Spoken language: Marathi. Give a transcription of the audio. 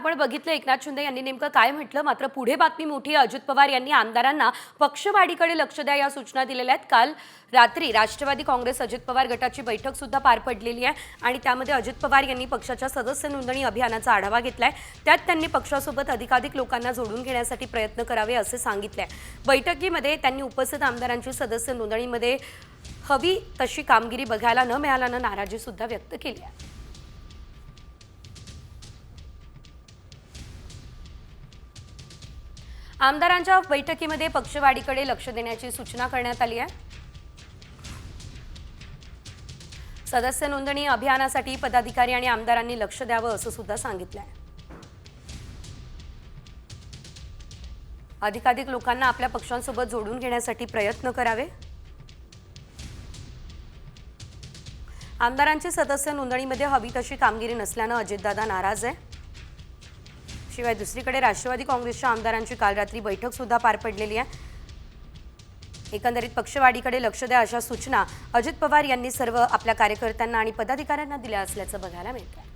आपण बघितलं एकनाथ शिंदे यांनी नेमकं काय म्हटलं? मात्र पुढे बातमी मोठी अजित पवार यांनी आमदारांना पक्षवाढीकडे लक्ष द्या या सूचना दिलेल्या आहेत. काल रात्री राष्ट्रवादी काँग्रेस अजित पवार गटाची बैठक सुद्धा पार पडलेली आहे आणि त्यामध्ये अजित पवार यांनी पक्षाच्या सदस्य नोंदणी अभियानाचा आढावा घेतलाय. त्यात त्यांनी पक्षासोबत अधिकाधिक लोकांना जोडून घेण्यासाठी प्रयत्न करावे असे सांगितले बैठकीमध्ये त्यांनी उपस्थित आमदारांची सदस्य नोंदणीमध्ये हवी तशी कामगिरी बघायला न मिळाल्यानं नाराजी सुद्धा व्यक्त केली आहे. आमदारांच्या बैठकीमध्ये पक्षवाढीकडे लक्ष देण्याची सूचना करण्यात आली आहे. सदस्य नोंदणी अभियानासाठी पदाधिकारी आणि आमदारांनी लक्ष द्यावं असं सुद्धा सांगितलं आहे अधिकाधिक लोकांना आपल्या पक्षांसोबत जोडून घेण्यासाठी प्रयत्न करावे. आमदारांची सदस्य नोंदणीमध्ये हवी तशी कामगिरी नसल्यानं अजितदादा नाराज आहे. शिवाय दुसरीकडे राष्ट्रवादी काँग्रेसच्या आमदारांची काल रात्री बैठक सुद्धा पार पडलेली आहे. एकंदरीत पक्षवाढीकडे लक्ष द्या अशा सूचना अजित पवार यांनी सर्व आपल्या कार्यकर्त्यांना आणि पदाधिकाऱ्यांना दिल्या असल्याचं बघायला मिळतं